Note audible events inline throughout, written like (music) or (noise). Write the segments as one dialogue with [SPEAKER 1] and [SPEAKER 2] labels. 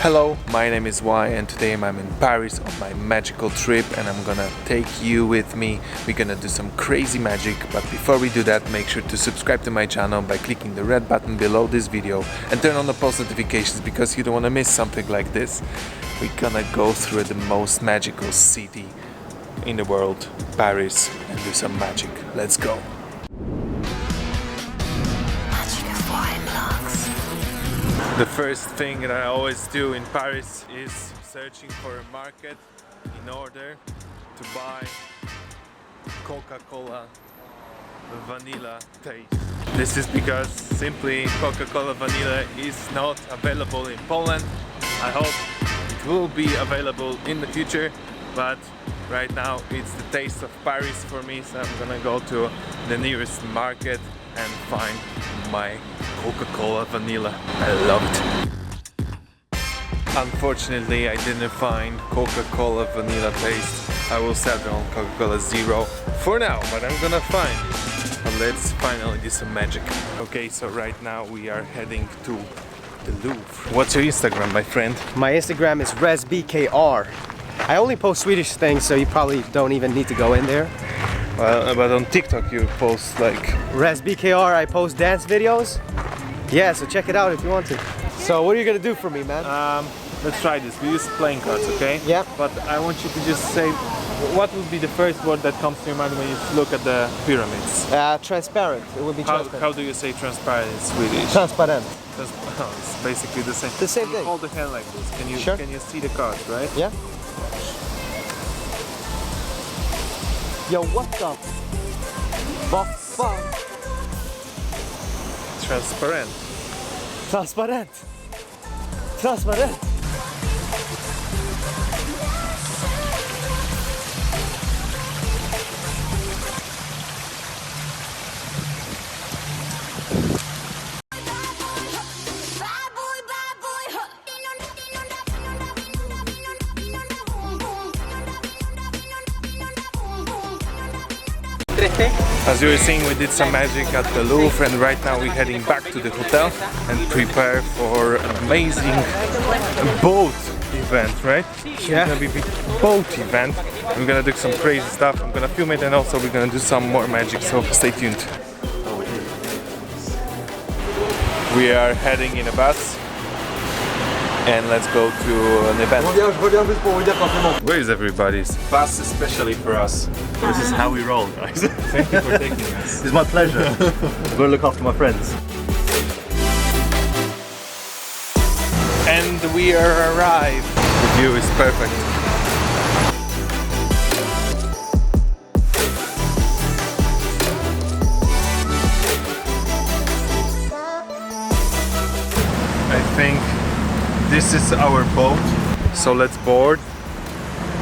[SPEAKER 1] Hello, my name is Y and today I'm in Paris on my magical trip and I'm gonna take you with me. We're gonna do some crazy magic, but before we do that, make sure to subscribe to my channel by clicking the red button below this video and turn on the post notifications because you don't wanna miss something like this. We're gonna go through the most magical city in the world, Paris, and do some magic. Let's go. The first thing that I always do in Paris is searching for a market in order to buy Coca-Cola vanilla taste. This is because simply Coca-Cola vanilla is not available in Poland. I hope it will be available in the future, but right now it's the taste of Paris for me, so I'm gonna go to the nearest market and find my Coca-Cola vanilla. I love it. Unfortunately, I didn't find Coca-Cola vanilla taste. I will settle on Coca-Cola Zero for now, but I'm gonna find. But let's finally do some magic. Okay, so right now we are heading to the Louvre. What's your Instagram, my friend?
[SPEAKER 2] My Instagram is resbkr. I only post Swedish things, so you probably don't even need to go in there.
[SPEAKER 1] Well, but on TikTok you post like
[SPEAKER 2] resbkr, I post dance videos. Yeah, so check it out if you want to. So what are you gonna do for me, man?
[SPEAKER 1] Um, let's try this. We use playing cards, okay?
[SPEAKER 2] Yeah.
[SPEAKER 1] But I want you to just say what would be the first word that comes to your mind when you look at the pyramids?
[SPEAKER 2] Uh, transparent. It would be
[SPEAKER 1] How,
[SPEAKER 2] transparent.
[SPEAKER 1] how do you say transparent in Swedish?
[SPEAKER 2] Transparent.
[SPEAKER 1] Trans- (laughs) oh, it's basically the same.
[SPEAKER 2] The same
[SPEAKER 1] you
[SPEAKER 2] thing.
[SPEAKER 1] Hold the hand like this. Can you
[SPEAKER 2] Sure.
[SPEAKER 1] can you see the cards, right?
[SPEAKER 2] Yeah. Yo, what the? Vad fan?
[SPEAKER 1] Transparent.
[SPEAKER 2] Transparent. Transparent.
[SPEAKER 1] As you were seeing, we did some magic at the Louvre, and right now we're heading back to the hotel and prepare for an amazing boat event, right?
[SPEAKER 2] Yeah.
[SPEAKER 1] It's gonna be a big boat event. We're gonna do some crazy stuff. I'm gonna film it, and also we're gonna do some more magic. So stay tuned. We are heading in a bus, and let's go to an event. Where is everybody's bus, especially for us?
[SPEAKER 3] This is how we roll, guys. (laughs)
[SPEAKER 1] Thank you for taking us.
[SPEAKER 3] it's my pleasure. I'm gonna look after my friends.
[SPEAKER 1] And we are arrived. The view is perfect. This is our boat. So let's board.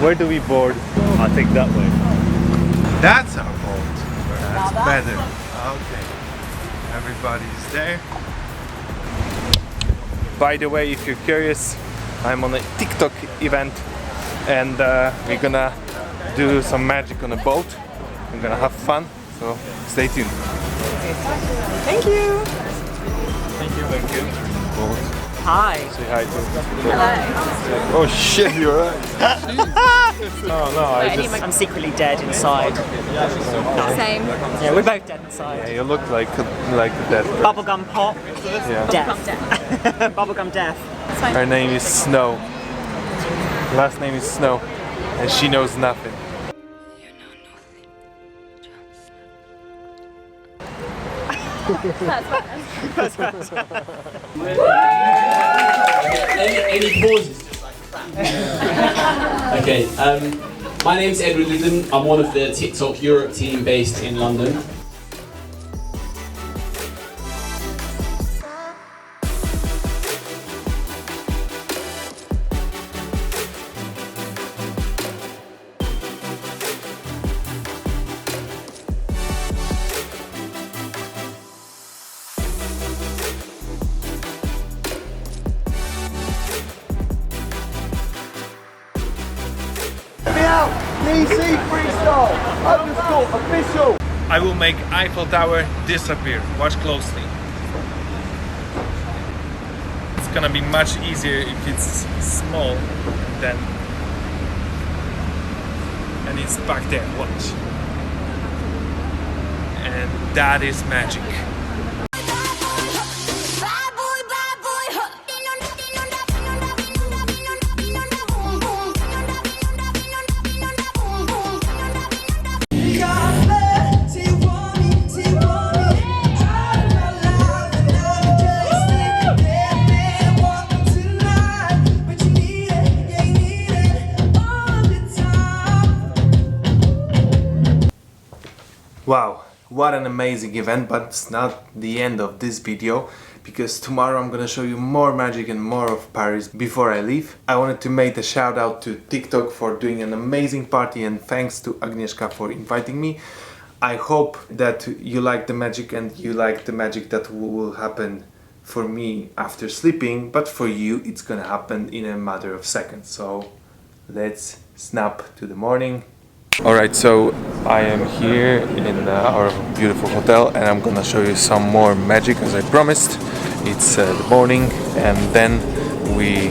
[SPEAKER 1] Where do we board?
[SPEAKER 3] I think that way.
[SPEAKER 1] That's our boat. That's better. Okay. Everybody's there. By the way, if you're curious, I'm on a TikTok event and uh, we're gonna do some magic on a boat. We're gonna have fun, so stay tuned.
[SPEAKER 4] Thank you.
[SPEAKER 1] Thank you, thank you.
[SPEAKER 4] Hi.
[SPEAKER 1] Say hi to
[SPEAKER 4] Hello.
[SPEAKER 1] Oh shit, you're right. (laughs) oh no, I just.
[SPEAKER 4] I'm secretly dead inside.
[SPEAKER 5] Same.
[SPEAKER 4] Yeah, we're both dead inside.
[SPEAKER 1] Yeah, you look like a, like a dead person.
[SPEAKER 4] Bubblegum pop,
[SPEAKER 1] Yeah.
[SPEAKER 4] death. (laughs) Bubblegum death.
[SPEAKER 1] Her name is Snow. Last name is Snow. And she knows nothing. (laughs)
[SPEAKER 6] any, pauses? okay, um, my name's Edward Linden. I'm one of the TikTok Europe team based in London.
[SPEAKER 1] I will make Eiffel Tower disappear. Watch closely. Let's gonna be much easier if it's small than and it's back there. Watch. And that is magic Wow, what an amazing event, but it's not the end of this video because tomorrow I'm gonna show you more magic and more of Paris before I leave. I wanted to make a shout out to TikTok for doing an amazing party and thanks to Agnieszka for inviting me. I hope that you like the magic and you like the magic that will happen for me after sleeping, but for you it's gonna happen in a matter of seconds. So let's snap to the morning. Alright, so I am here in uh, our beautiful hotel and I'm gonna show you some more magic as I promised. It's uh, the morning and then we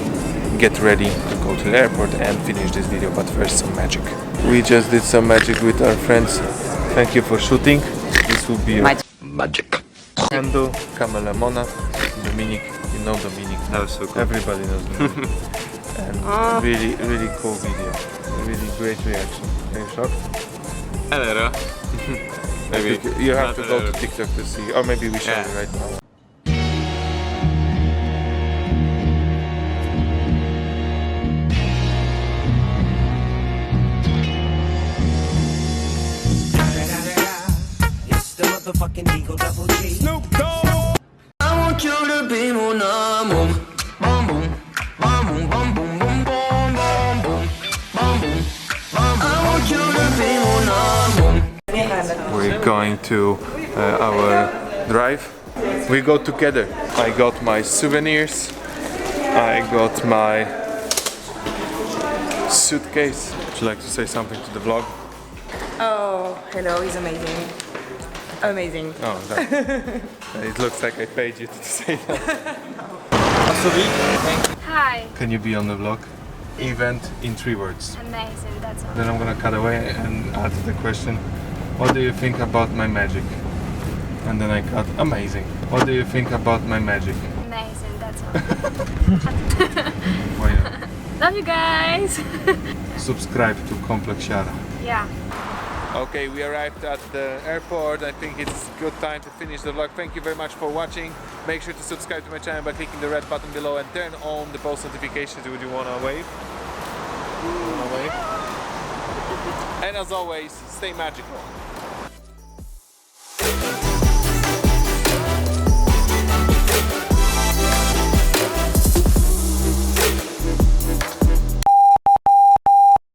[SPEAKER 1] get ready to go to the airport and finish this video, but first some magic. We just did some magic with our friends. Thank you for shooting. This will be your magic. Ando, Kamala Mona, Dominic, you know Dominic.
[SPEAKER 2] That was so cool.
[SPEAKER 1] Everybody knows Dominic. (laughs) and really, really cool video. Really great reaction. Are (laughs) you shocked?
[SPEAKER 7] A little. Maybe.
[SPEAKER 1] You have to go to. TikTok to see, or maybe we show
[SPEAKER 7] Yeah.
[SPEAKER 1] you right now. We're going to uh, our drive. We go together. I got my souvenirs. I got my suitcase. Would you like to say something to the vlog?
[SPEAKER 5] Oh, hello, he's amazing. Amazing.
[SPEAKER 1] Oh, that, (laughs) it looks like I paid you to (laughs) say that. (laughs)
[SPEAKER 5] Hi.
[SPEAKER 1] Can you be on the vlog? Event in three words.
[SPEAKER 5] Amazing, that's all.
[SPEAKER 1] Then I'm gonna cut away and add the question What do you think about my magic? And then I cut amazing. What do you think about my magic?
[SPEAKER 5] Amazing, that's all. (laughs)
[SPEAKER 1] Why not? (laughs)
[SPEAKER 5] Love you guys. (laughs)
[SPEAKER 1] Subscribe to Complexiara.
[SPEAKER 5] yeah.
[SPEAKER 1] Okay, we arrived at the airport. I think it's good time to finish the vlog. Thank you very much for watching. Make sure to subscribe to my channel by clicking the red button below and turn on the post notifications. Would you wanna wave? Wanna wave? And as always, stay magical.